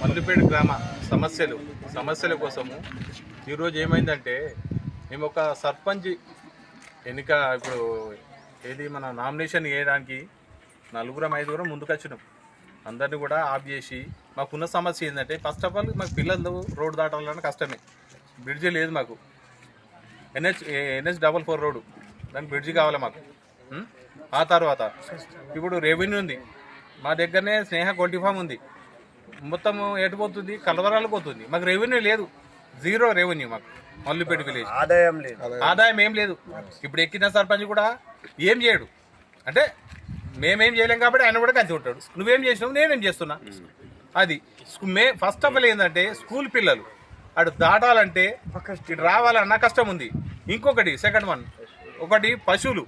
మల్లిపేట గ్రామ సమస్యలు సమస్యల కోసము ఈరోజు ఏమైందంటే మేము ఒక సర్పంచ్ ఎన్నిక ఇప్పుడు ఏది మన నామినేషన్ వేయడానికి నలుగురం ఐదుగురం ముందుకొచ్చినాం. అందరిని కూడా ఆఫ్ చేసి మాకున్న సమస్య ఏంటంటే ఫస్ట్ ఆఫ్ ఆల్ మాకు పిల్లలు రోడ్డు దాటాలని కష్టమే. బ్రిడ్జి లేదు మాకు. NH NH double four road. దానికి బ్రిడ్జి కావాలి మాకు? ఆ తర్వాత ఇప్పుడు రెవెన్యూ ఉంది. మా దగ్గరనే స్నేహ గొల్టీ ఫామ్ ఉంది. మొత్తం ఎటు పోతుంది? కలవరాలు పోతుంది. మాకు రెవెన్యూ లేదు. జీరో రెవెన్యూ మాకు. మల్లిపేట విలేజ్ ఆదాయం లేదు. ఆదాయం. ఏం లేదు. ఇప్పుడు ఎక్కిన సర్పంచ్ కూడా ఏం చేయడు. అంటే మేమేం చేయలేం కాబట్టి ఆయన కూడా కలిసి ఉంటాడు. నువ్వేం చేసినావు? నేనేం చేస్తున్నా? అది. మే ఫస్ట్ ఆఫ్ ఆల్ ఏంటంటే స్కూల్ పిల్లలు అటు దాటాలంటే ఇటు రావాలన్న కష్టం ఉంది. ఇంకొకటి సెకండ్ వన్ ఒకటి పశువులు.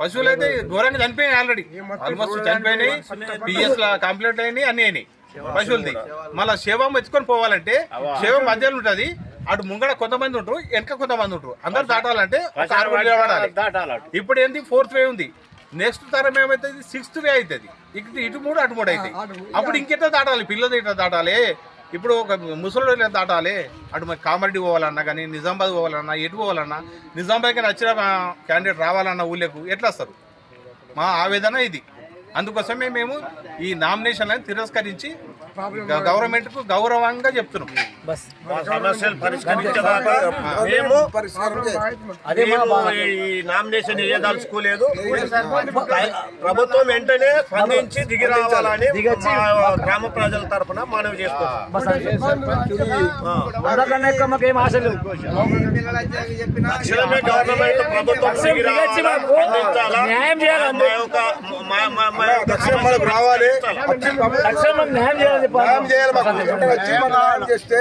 పశువులు అయితే ఘోరంగా చనిపోయినాయి ఆల్రెడీ. ఆల్మోస్ట్ చనిపోయినాయి. పిఎస్ లా కంప్లీట్ అయినాయి అన్ని అయినాయి. పశువులది మళ్ళా శవం ఎత్తుకొని పోవాలంటే శవం మధ్యలో ఉంటది అటు ముంగడ కొంతమంది ఉంటారు వెనక కొంతమంది ఉంటారు. అందరు దాటాలంటే ఇప్పుడు ఏంది ఫోర్త్ వే ఉంది. నెక్స్ట్ తరం ఏమవుతుంది సిక్స్త్ వే అవుతుంది ఇటు ఇటు మూడు అటు మూడు అవుతాయి అప్పుడు ఇంకెట్లా దాటాలి? పిల్లలు ఇట్లా దాటాలి? ఇప్పుడు ఒక ముసలి ఇట్లా దాటాలి? అటు మరి కామారెడ్డి పోవాలన్నా కానీ నిజామాబాద్ పోవాలన్నా ఎటు పోవాలన్నా నిజామాబాద్కి నచ్చిన క్యాండిడేట్ రావాలన్న ఊళ్ళకు ఎట్లా వస్తారు? మా ఆవేదన ఇది. అందుకోసమే మేము ఈ నామినేషన్లను తిరస్కరించి గవర్నమెంట్కు గౌరవంగా చెప్తున్నాం. మేము ఈ నామినేషన్ వేయదలుచుకోలేదు ప్రభుత్వం వెంటనే స్పందించి దిగి రావాలని గ్రామ ప్రజల తరఫున మనవి చేస్తున్నాం. గవర్నమెంట్ ప్రభుత్వం రావాలా? న్యాయం రావాలి. చెప్పాలి న్యాయం చేయాలి మాకు. చేస్తే